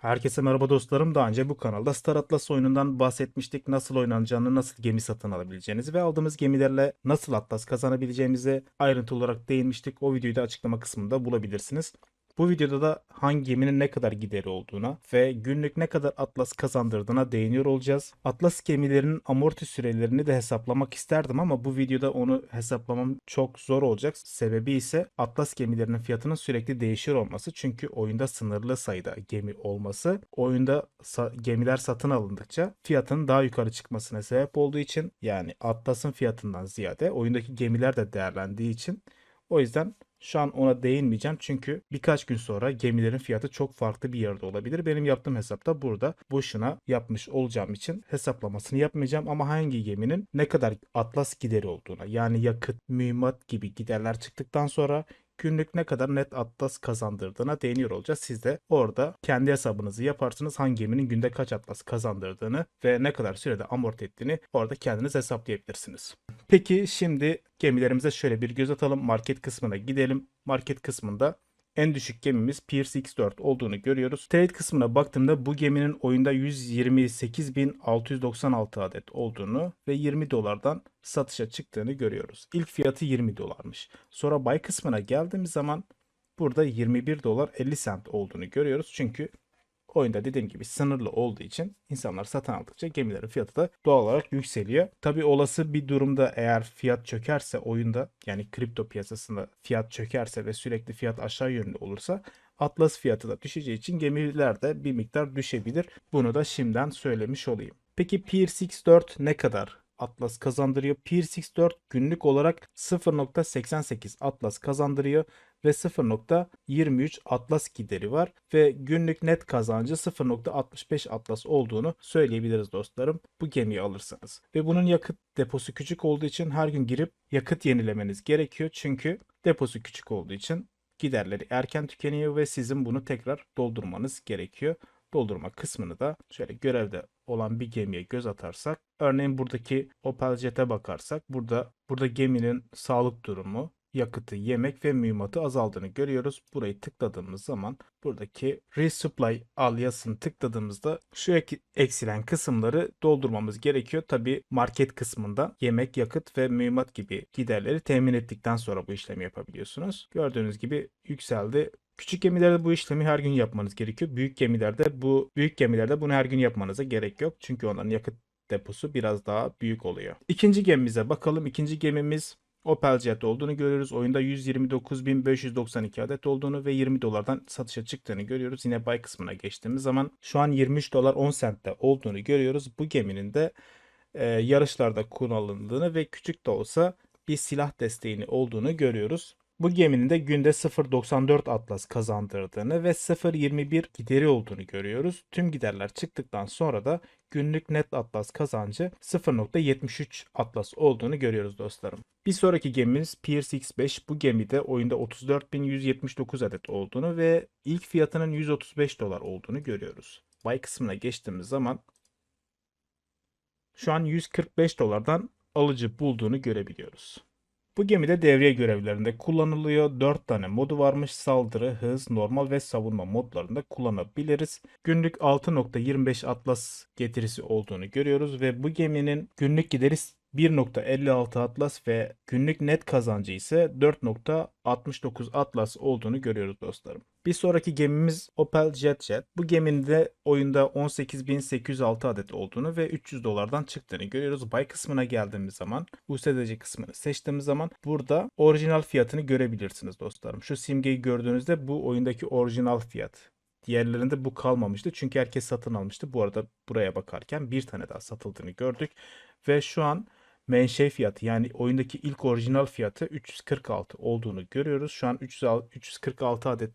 Herkese merhaba dostlarım. Daha önce bu kanalda Star Atlas oyunundan bahsetmiştik. Nasıl oynanacağını, nasıl gemi satın alabileceğinizi ve aldığımız gemilerle nasıl Atlas kazanabileceğimize ayrıntı olarak değinmiştik. O videoyu da açıklama kısmında bulabilirsiniz. Bu videoda da hangi geminin ne kadar gideri olduğuna ve günlük ne kadar Atlas kazandırdığına değiniyor olacağız. Atlas gemilerinin amorti sürelerini de hesaplamak isterdim ama bu videoda onu hesaplamam çok zor olacak. Sebebi ise Atlas gemilerinin fiyatının sürekli değişiyor olması. Çünkü oyunda sınırlı sayıda gemi olması oyunda sa- gemiler satın alındıkça fiyatın daha yukarı çıkmasına sebep olduğu için yani Atlas'ın fiyatından ziyade oyundaki gemiler de değerlendiği için o yüzden şu an ona değinmeyeceğim çünkü birkaç gün sonra gemilerin fiyatı çok farklı bir yerde olabilir. Benim yaptığım hesapta burada boşuna yapmış olacağım için hesaplamasını yapmayacağım ama hangi geminin ne kadar atlas gideri olduğuna yani yakıt, mühimmat gibi giderler çıktıktan sonra günlük ne kadar net atlas kazandırdığına değiniyor olacağız. Siz de orada kendi hesabınızı yaparsınız. Hangi geminin günde kaç atlas kazandırdığını ve ne kadar sürede amorti ettiğini orada kendiniz hesaplayabilirsiniz. Peki şimdi gemilerimize şöyle bir göz atalım. Market kısmına gidelim. Market kısmında en düşük gemimiz Pierce X4 olduğunu görüyoruz. Trade kısmına baktığımda bu geminin oyunda 128.696 adet olduğunu ve 20 dolardan satışa çıktığını görüyoruz. İlk fiyatı 20 dolarmış. Sonra buy kısmına geldiğimiz zaman burada 21 dolar 50 cent olduğunu görüyoruz. Çünkü oyunda dediğim gibi sınırlı olduğu için insanlar satın aldıkça gemilerin fiyatı da doğal olarak yükseliyor. Tabi olası bir durumda eğer fiyat çökerse oyunda yani kripto piyasasında fiyat çökerse ve sürekli fiyat aşağı yönlü olursa Atlas fiyatı da düşeceği için gemiler de bir miktar düşebilir. Bunu da şimdiden söylemiş olayım. Peki Pierce X4 ne kadar Atlas kazandırıyor? Pierce X4 günlük olarak 0.88 Atlas kazandırıyor ve 0.23 Atlas gideri var ve günlük net kazancı 0.65 Atlas olduğunu söyleyebiliriz dostlarım bu gemiyi alırsanız. Ve bunun yakıt deposu küçük olduğu için her gün girip yakıt yenilemeniz gerekiyor çünkü deposu küçük olduğu için giderleri erken tükeniyor ve sizin bunu tekrar doldurmanız gerekiyor. Doldurma kısmını da şöyle görevde olan bir gemiye göz atarsak örneğin buradaki Opel Jet'e bakarsak burada burada geminin sağlık durumu yakıtı, yemek ve mühimmatı azaldığını görüyoruz. Burayı tıkladığımız zaman buradaki Resupply al yazısını tıkladığımızda şu ek- eksilen kısımları doldurmamız gerekiyor. Tabi market kısmında yemek, yakıt ve mühimmat gibi giderleri temin ettikten sonra bu işlemi yapabiliyorsunuz. Gördüğünüz gibi yükseldi. Küçük gemilerde bu işlemi her gün yapmanız gerekiyor. Büyük gemilerde bu büyük gemilerde bunu her gün yapmanıza gerek yok. Çünkü onların yakıt deposu biraz daha büyük oluyor. İkinci gemimize bakalım. İkinci gemimiz Opel Jet olduğunu görüyoruz. Oyunda 129.592 adet olduğunu ve 20 dolardan satışa çıktığını görüyoruz. Yine buy kısmına geçtiğimiz zaman şu an 23 dolar 10 centte olduğunu görüyoruz. Bu geminin de e, yarışlarda kullanıldığını ve küçük de olsa bir silah desteğini olduğunu görüyoruz. Bu geminin de günde 0.94 atlas kazandırdığını ve 0.21 gideri olduğunu görüyoruz. Tüm giderler çıktıktan sonra da günlük net atlas kazancı 0.73 atlas olduğunu görüyoruz dostlarım. Bir sonraki gemimiz Pierce X5. Bu gemide oyunda 34.179 adet olduğunu ve ilk fiyatının 135 dolar olduğunu görüyoruz. Buy kısmına geçtiğimiz zaman şu an 145 dolardan alıcı bulduğunu görebiliyoruz. Bu gemide devriye görevlerinde kullanılıyor. 4 tane modu varmış. Saldırı, hız, normal ve savunma modlarında kullanabiliriz. Günlük 6.25 Atlas getirisi olduğunu görüyoruz ve bu geminin günlük gideri 1.56 Atlas ve günlük net kazancı ise 4.69 Atlas olduğunu görüyoruz dostlarım. Bir sonraki gemimiz Opel Jet Jet. Bu geminin de oyunda 18.806 adet olduğunu ve 300 dolardan çıktığını görüyoruz. Buy kısmına geldiğimiz zaman USDC kısmını seçtiğimiz zaman burada orijinal fiyatını görebilirsiniz dostlarım. Şu simgeyi gördüğünüzde bu oyundaki orijinal fiyat. Diğerlerinde bu kalmamıştı çünkü herkes satın almıştı. Bu arada buraya bakarken bir tane daha satıldığını gördük. Ve şu an menşe fiyatı yani oyundaki ilk orijinal fiyatı 346 olduğunu görüyoruz. Şu an 346 adet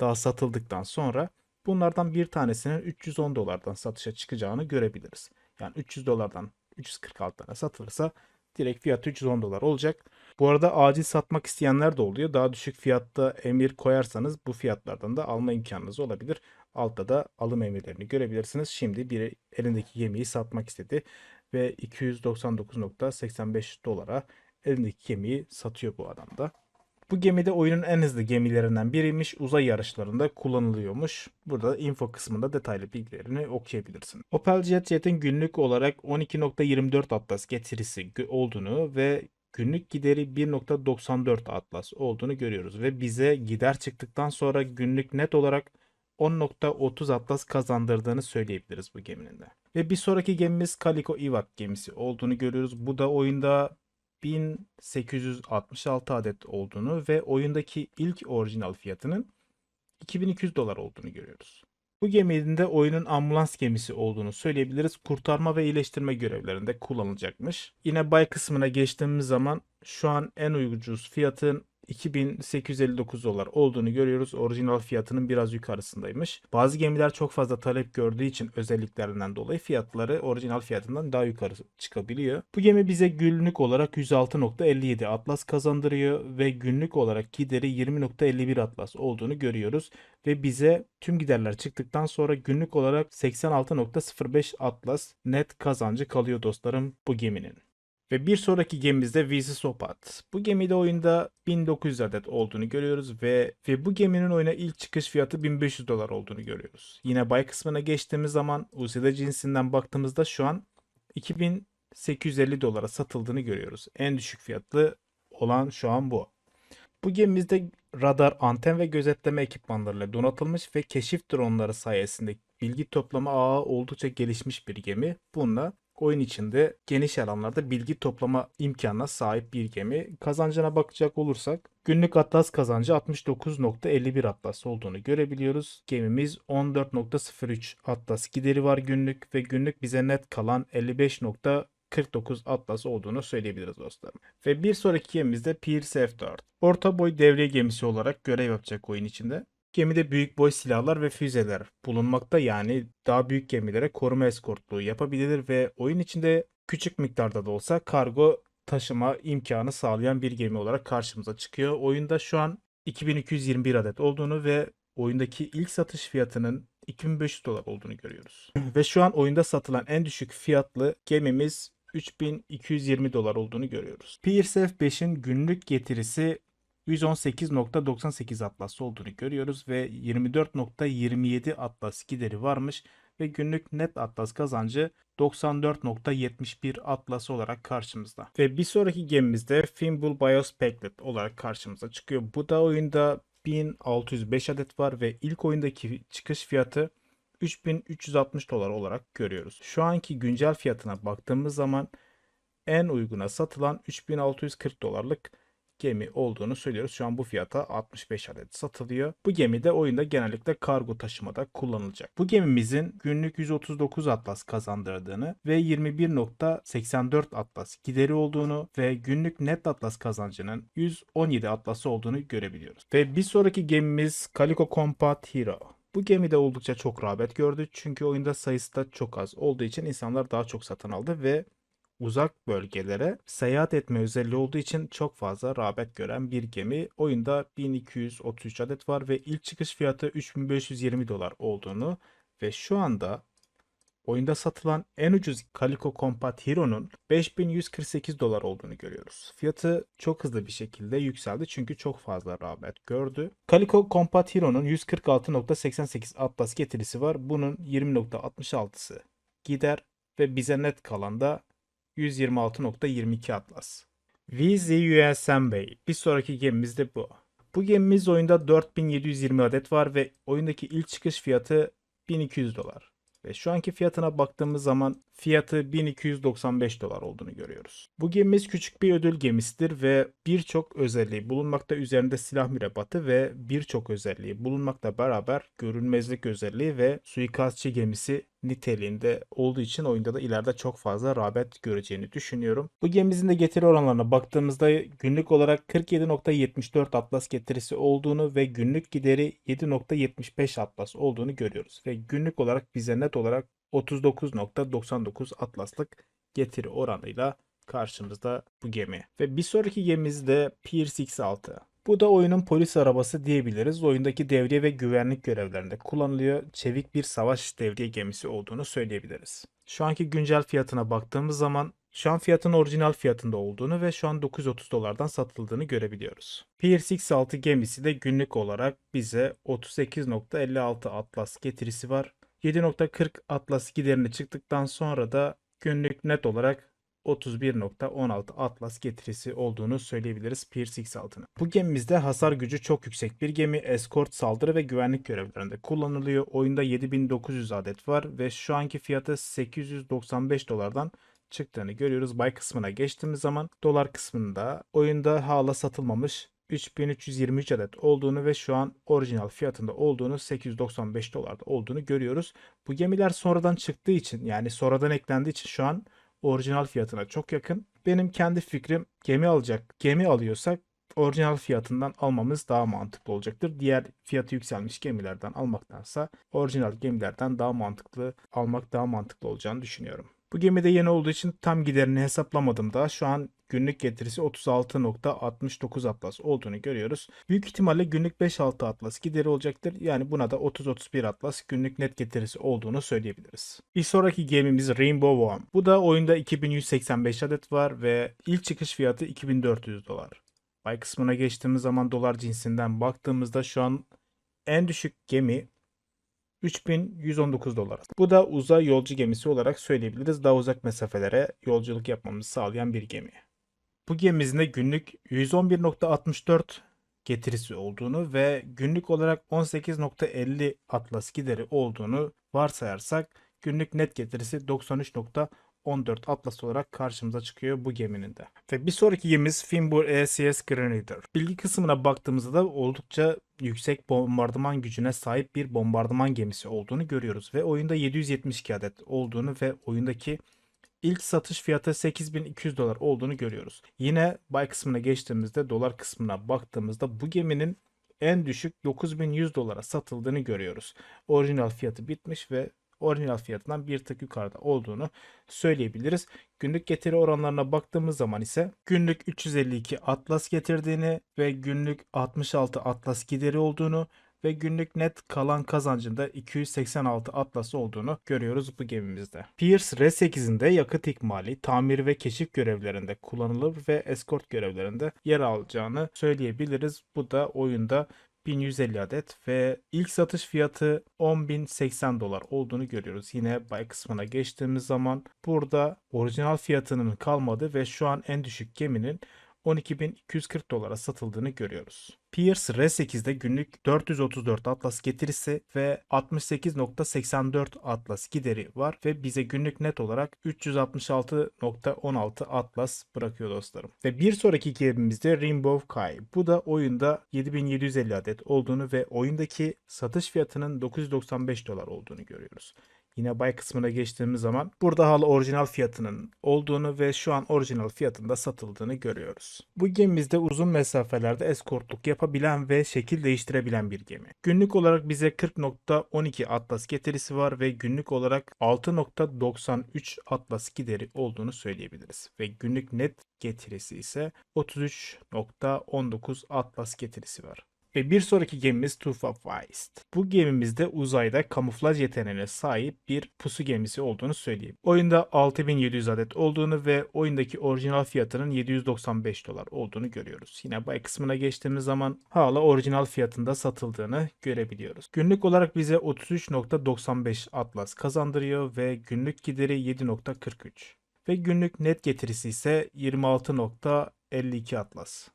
daha satıldıktan sonra bunlardan bir tanesinin 310 dolardan satışa çıkacağını görebiliriz. Yani 300 dolardan 346 tane satılırsa direkt fiyatı 310 dolar olacak. Bu arada acil satmak isteyenler de oluyor. Daha düşük fiyatta emir koyarsanız bu fiyatlardan da alma imkanınız olabilir. Altta da alım emirlerini görebilirsiniz. Şimdi biri elindeki gemiyi satmak istedi ve 299.85 dolara elindeki gemiyi satıyor bu adam da. Bu gemide oyunun en hızlı gemilerinden biriymiş. Uzay yarışlarında kullanılıyormuş. Burada info kısmında detaylı bilgilerini okuyabilirsin. Opel Jet Jet'in günlük olarak 12.24 Atlas getirisi olduğunu ve günlük gideri 1.94 Atlas olduğunu görüyoruz. Ve bize gider çıktıktan sonra günlük net olarak 10.30 Atlas kazandırdığını söyleyebiliriz bu geminin de. Ve bir sonraki gemimiz Calico Ewok gemisi olduğunu görüyoruz. Bu da oyunda 1866 adet olduğunu ve oyundaki ilk orijinal fiyatının 2200 dolar olduğunu görüyoruz. Bu geminin de oyunun ambulans gemisi olduğunu söyleyebiliriz. Kurtarma ve iyileştirme görevlerinde kullanılacakmış. Yine bay kısmına geçtiğimiz zaman şu an en ucuz fiyatın 2859 dolar olduğunu görüyoruz. Orijinal fiyatının biraz yukarısındaymış. Bazı gemiler çok fazla talep gördüğü için özelliklerinden dolayı fiyatları orijinal fiyatından daha yukarı çıkabiliyor. Bu gemi bize günlük olarak 106.57 Atlas kazandırıyor ve günlük olarak gideri 20.51 Atlas olduğunu görüyoruz ve bize tüm giderler çıktıktan sonra günlük olarak 86.05 Atlas net kazancı kalıyor dostlarım bu geminin. Ve bir sonraki gemimizde VC Sopat. Bu gemide oyunda 1900 adet olduğunu görüyoruz ve ve bu geminin oyuna ilk çıkış fiyatı 1500 dolar olduğunu görüyoruz. Yine bay kısmına geçtiğimiz zaman UCD cinsinden baktığımızda şu an 2850 dolara satıldığını görüyoruz. En düşük fiyatlı olan şu an bu. Bu gemimizde radar, anten ve gözetleme ekipmanlarıyla donatılmış ve keşif dronları sayesinde bilgi toplama ağı oldukça gelişmiş bir gemi. Bununla oyun içinde geniş alanlarda bilgi toplama imkanına sahip bir gemi. Kazancına bakacak olursak günlük Atlas kazancı 69.51 Atlas olduğunu görebiliyoruz. Gemimiz 14.03 Atlas gideri var günlük ve günlük bize net kalan 55.49 Atlas olduğunu söyleyebiliriz dostlarım. Ve bir sonraki gemimiz de Pierce F4. Orta boy devriye gemisi olarak görev yapacak oyun içinde. Gemide büyük boy silahlar ve füzeler bulunmakta yani daha büyük gemilere koruma eskortluğu yapabilir ve oyun içinde küçük miktarda da olsa kargo taşıma imkanı sağlayan bir gemi olarak karşımıza çıkıyor. Oyunda şu an 2221 adet olduğunu ve oyundaki ilk satış fiyatının 2500 dolar olduğunu görüyoruz. ve şu an oyunda satılan en düşük fiyatlı gemimiz 3220 dolar olduğunu görüyoruz. Pierce F5'in günlük getirisi 118.98 atlas olduğunu görüyoruz ve 24.27 atlas gideri varmış ve günlük net atlas kazancı 94.71 atlas olarak karşımızda. Ve bir sonraki gemimizde Fimbul Bios Packlet olarak karşımıza çıkıyor. Bu da oyunda 1605 adet var ve ilk oyundaki çıkış fiyatı 3360 dolar olarak görüyoruz. Şu anki güncel fiyatına baktığımız zaman en uyguna satılan 3640 dolarlık gemi olduğunu söylüyoruz. Şu an bu fiyata 65 adet satılıyor. Bu gemi de oyunda genellikle kargo taşımada kullanılacak. Bu gemimizin günlük 139 atlas kazandırdığını ve 21.84 atlas gideri olduğunu ve günlük net atlas kazancının 117 atlası olduğunu görebiliyoruz. Ve bir sonraki gemimiz Calico Combat Hero. Bu gemide oldukça çok rağbet gördü çünkü oyunda sayısı da çok az olduğu için insanlar daha çok satın aldı ve uzak bölgelere seyahat etme özelliği olduğu için çok fazla rağbet gören bir gemi. Oyunda 1233 adet var ve ilk çıkış fiyatı 3520 dolar olduğunu ve şu anda oyunda satılan en ucuz Calico Combat Hero'nun 5148 dolar olduğunu görüyoruz. Fiyatı çok hızlı bir şekilde yükseldi çünkü çok fazla rağbet gördü. Calico Combat Hero'nun 146.88 Atlas getirisi var. Bunun 20.66'sı gider ve bize net kalan da 126.22 Atlas. VZUSM Bay. Bir sonraki gemimiz de bu. Bu gemimiz oyunda 4720 adet var ve oyundaki ilk çıkış fiyatı 1200 dolar. Ve şu anki fiyatına baktığımız zaman fiyatı 1295 dolar olduğunu görüyoruz. Bu gemimiz küçük bir ödül gemisidir ve birçok özelliği bulunmakta üzerinde silah mürettebatı ve birçok özelliği bulunmakla beraber görünmezlik özelliği ve suikastçı gemisi niteliğinde olduğu için oyunda da ileride çok fazla rağbet göreceğini düşünüyorum. Bu gemimizin de getiri oranlarına baktığımızda günlük olarak 47.74 atlas getirisi olduğunu ve günlük gideri 7.75 atlas olduğunu görüyoruz. Ve günlük olarak bize net olarak 39.99 atlaslık getiri oranıyla karşımızda bu gemi. Ve bir sonraki gemimiz de Pierce X6. Bu da oyunun polis arabası diyebiliriz. Oyundaki devriye ve güvenlik görevlerinde kullanılıyor. Çevik bir savaş devriye gemisi olduğunu söyleyebiliriz. Şu anki güncel fiyatına baktığımız zaman Şu an fiyatın orijinal fiyatında olduğunu ve şu an 930 dolardan satıldığını görebiliyoruz. Pierce X6 gemisi de günlük olarak bize 38.56 Atlas getirisi var. 7.40 Atlas giderini çıktıktan sonra da günlük net olarak 31.16 Atlas getirisi olduğunu söyleyebiliriz Pierce X6'nın. Bu gemimizde hasar gücü çok yüksek bir gemi. Eskort, saldırı ve güvenlik görevlerinde kullanılıyor. Oyunda 7900 adet var ve şu anki fiyatı 895 dolardan çıktığını görüyoruz. Buy kısmına geçtiğimiz zaman dolar kısmında oyunda hala satılmamış 3323 adet olduğunu ve şu an orijinal fiyatında olduğunu 895 dolarda olduğunu görüyoruz. Bu gemiler sonradan çıktığı için yani sonradan eklendiği için şu an orijinal fiyatına çok yakın. Benim kendi fikrim gemi alacak. Gemi alıyorsak orijinal fiyatından almamız daha mantıklı olacaktır. Diğer fiyatı yükselmiş gemilerden almaktansa orijinal gemilerden daha mantıklı almak daha mantıklı olacağını düşünüyorum. Bu gemide yeni olduğu için tam giderini hesaplamadım da şu an günlük getirisi 36.69 atlas olduğunu görüyoruz. Büyük ihtimalle günlük 5-6 atlas gideri olacaktır. Yani buna da 30-31 atlas günlük net getirisi olduğunu söyleyebiliriz. Bir sonraki gemimiz Rainbow One. Bu da oyunda 2185 adet var ve ilk çıkış fiyatı 2400 dolar. Bay kısmına geçtiğimiz zaman dolar cinsinden baktığımızda şu an en düşük gemi 3119 dolar. Bu da uzay yolcu gemisi olarak söyleyebiliriz. Daha uzak mesafelere yolculuk yapmamızı sağlayan bir gemi. Bu gemimizin de günlük 111.64 getirisi olduğunu ve günlük olarak 18.50 atlas gideri olduğunu varsayarsak günlük net getirisi 93.14 atlas olarak karşımıza çıkıyor bu geminin de. Ve bir sonraki gemimiz Finbur ECS Grenadier. Bilgi kısmına baktığımızda da oldukça yüksek bombardıman gücüne sahip bir bombardıman gemisi olduğunu görüyoruz. Ve oyunda 772 adet olduğunu ve oyundaki ilk satış fiyatı 8200 dolar olduğunu görüyoruz. Yine buy kısmına geçtiğimizde dolar kısmına baktığımızda bu geminin en düşük 9100 dolara satıldığını görüyoruz. Orijinal fiyatı bitmiş ve orijinal fiyatından bir tık yukarıda olduğunu söyleyebiliriz. Günlük getiri oranlarına baktığımız zaman ise günlük 352 atlas getirdiğini ve günlük 66 atlas gideri olduğunu ve günlük net kalan kazancında 286 atlas olduğunu görüyoruz bu gemimizde. Pierce R8'in de yakıt ikmali, tamir ve keşif görevlerinde kullanılır ve eskort görevlerinde yer alacağını söyleyebiliriz. Bu da oyunda 1150 adet ve ilk satış fiyatı 10.080 dolar olduğunu görüyoruz. Yine buy kısmına geçtiğimiz zaman burada orijinal fiyatının kalmadı ve şu an en düşük geminin 12.240 dolara satıldığını görüyoruz. Pierce R8'de günlük 434 atlas getirisi ve 68.84 atlas gideri var ve bize günlük net olarak 366.16 atlas bırakıyor dostlarım. Ve bir sonraki gemimizde Rainbow Kai. Bu da oyunda 7750 adet olduğunu ve oyundaki satış fiyatının 995 dolar olduğunu görüyoruz. Yine buy kısmına geçtiğimiz zaman burada hala orijinal fiyatının olduğunu ve şu an orijinal fiyatında satıldığını görüyoruz. Bu gemimizde uzun mesafelerde eskortluk yapabilen ve şekil değiştirebilen bir gemi. Günlük olarak bize 40.12 atlas getirisi var ve günlük olarak 6.93 atlas gideri olduğunu söyleyebiliriz. Ve günlük net getirisi ise 33.19 atlas getirisi var. Ve bir sonraki gemimiz Tufa Feist. Bu gemimizde uzayda kamuflaj yeteneğine sahip bir pusu gemisi olduğunu söyleyeyim. Oyunda 6700 adet olduğunu ve oyundaki orijinal fiyatının 795 dolar olduğunu görüyoruz. Yine buy kısmına geçtiğimiz zaman hala orijinal fiyatında satıldığını görebiliyoruz. Günlük olarak bize 33.95 atlas kazandırıyor ve günlük gideri 7.43 ve günlük net getirisi ise 26.52 atlas.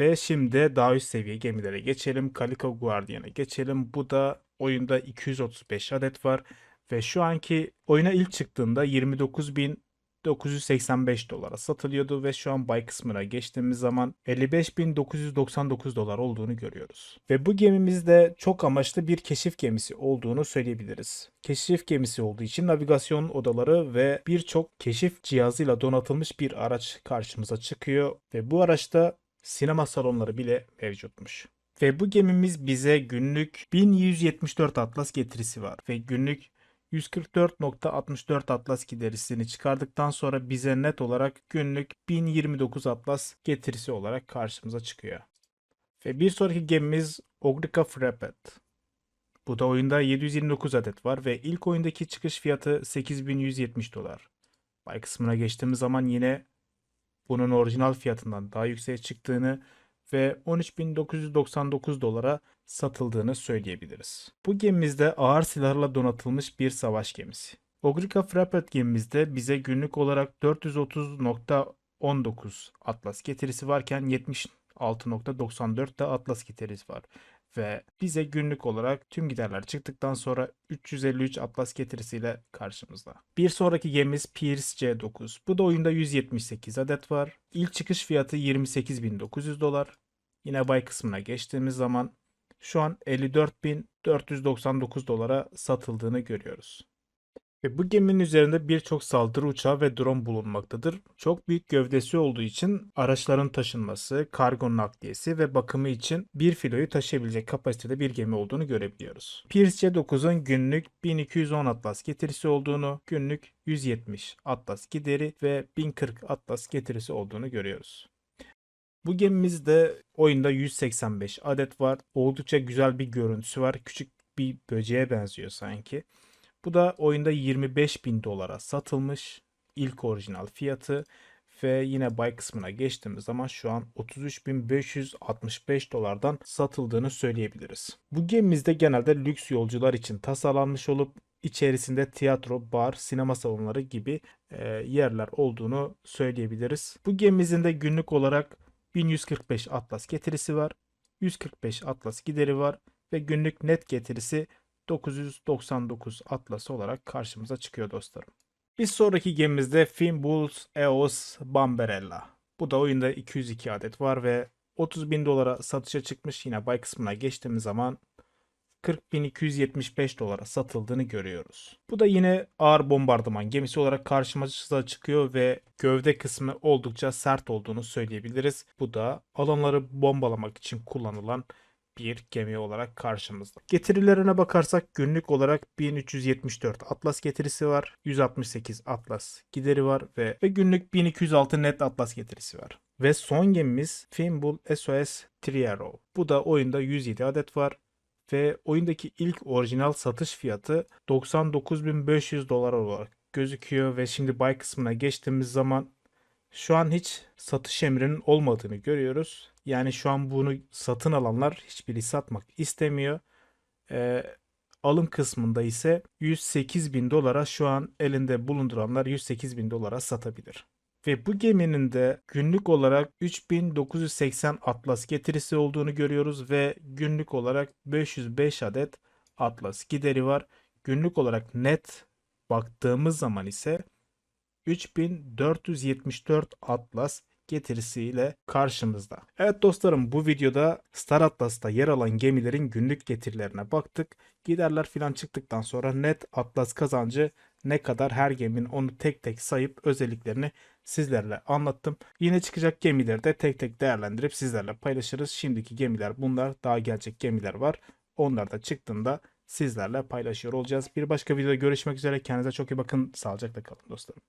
Ve şimdi daha üst seviye gemilere geçelim. Calico Guardian'a geçelim. Bu da oyunda 235 adet var. Ve şu anki oyuna ilk çıktığında 29.985 dolara satılıyordu ve şu an buy kısmına geçtiğimiz zaman 55.999 dolar olduğunu görüyoruz. Ve bu gemimizde çok amaçlı bir keşif gemisi olduğunu söyleyebiliriz. Keşif gemisi olduğu için navigasyon odaları ve birçok keşif cihazıyla donatılmış bir araç karşımıza çıkıyor ve bu araçta sinema salonları bile mevcutmuş. Ve bu gemimiz bize günlük 1174 atlas getirisi var ve günlük 144.64 atlas giderisini çıkardıktan sonra bize net olarak günlük 1029 atlas getirisi olarak karşımıza çıkıyor. Ve bir sonraki gemimiz Ogrica Frepet. Bu da oyunda 729 adet var ve ilk oyundaki çıkış fiyatı 8170 dolar. Bay kısmına geçtiğimiz zaman yine bunun orijinal fiyatından daha yükseğe çıktığını ve 13.999 dolara satıldığını söyleyebiliriz. Bu gemimizde ağır silahlarla donatılmış bir savaş gemisi. Ogrica Frapet gemimizde bize günlük olarak 430.19 Atlas getirisi varken 76.94 da Atlas getirisi var. Ve bize günlük olarak tüm giderler çıktıktan sonra 353 Atlas getirisiyle karşımızda. Bir sonraki gemimiz Pierce C9. Bu da oyunda 178 adet var. İlk çıkış fiyatı 28.900 dolar. Yine bay kısmına geçtiğimiz zaman şu an 54.499 dolara satıldığını görüyoruz. Ve bu geminin üzerinde birçok saldırı uçağı ve drone bulunmaktadır. Çok büyük gövdesi olduğu için araçların taşınması, kargo nakliyesi ve bakımı için bir filoyu taşıyabilecek kapasitede bir gemi olduğunu görebiliyoruz. Pierce C9'un günlük 1210 Atlas getirisi olduğunu, günlük 170 Atlas gideri ve 1040 Atlas getirisi olduğunu görüyoruz. Bu gemimizde oyunda 185 adet var. Oldukça güzel bir görüntüsü var. Küçük bir böceğe benziyor sanki. Bu da oyunda 25 bin dolara satılmış. ilk orijinal fiyatı ve yine buy kısmına geçtiğimiz zaman şu an 33.565 dolardan satıldığını söyleyebiliriz. Bu gemimizde genelde lüks yolcular için tasarlanmış olup içerisinde tiyatro, bar, sinema salonları gibi e, yerler olduğunu söyleyebiliriz. Bu gemimizin de günlük olarak 1145 Atlas getirisi var. 145 Atlas gideri var ve günlük net getirisi 999 Atlas olarak karşımıza çıkıyor dostlarım. Bir sonraki gemimizde Finbulls EOS Bamberella. Bu da oyunda 202 adet var ve 30 bin dolara satışa çıkmış. Yine buy kısmına geçtiğimiz zaman 40.275 dolara satıldığını görüyoruz. Bu da yine ağır bombardıman gemisi olarak karşımıza çıkıyor ve gövde kısmı oldukça sert olduğunu söyleyebiliriz. Bu da alanları bombalamak için kullanılan bir gemi olarak karşımızda. Getirilerine bakarsak günlük olarak 1374 Atlas getirisi var. 168 Atlas gideri var ve, ve günlük 1206 net Atlas getirisi var. Ve son gemimiz Finbull SOS Triero. Bu da oyunda 107 adet var ve oyundaki ilk orijinal satış fiyatı 99.500 dolar olarak gözüküyor ve şimdi buy kısmına geçtiğimiz zaman şu an hiç satış emrinin olmadığını görüyoruz. Yani şu an bunu satın alanlar hiçbiri satmak istemiyor. Ee, alım kısmında ise 108 bin dolara şu an elinde bulunduranlar 108 bin dolara satabilir. Ve bu geminin de günlük olarak 3980 Atlas getirisi olduğunu görüyoruz ve günlük olarak 505 adet Atlas gideri var. Günlük olarak net baktığımız zaman ise 3474 Atlas getirisiyle karşımızda. Evet dostlarım bu videoda Star Atlas'ta yer alan gemilerin günlük getirilerine baktık. Giderler filan çıktıktan sonra net Atlas kazancı ne kadar her geminin onu tek tek sayıp özelliklerini sizlerle anlattım. Yine çıkacak gemileri de tek tek değerlendirip sizlerle paylaşırız. Şimdiki gemiler bunlar. Daha gelecek gemiler var. Onlar da çıktığında sizlerle paylaşıyor olacağız. Bir başka videoda görüşmek üzere. Kendinize çok iyi bakın. Sağlıcakla kalın dostlarım.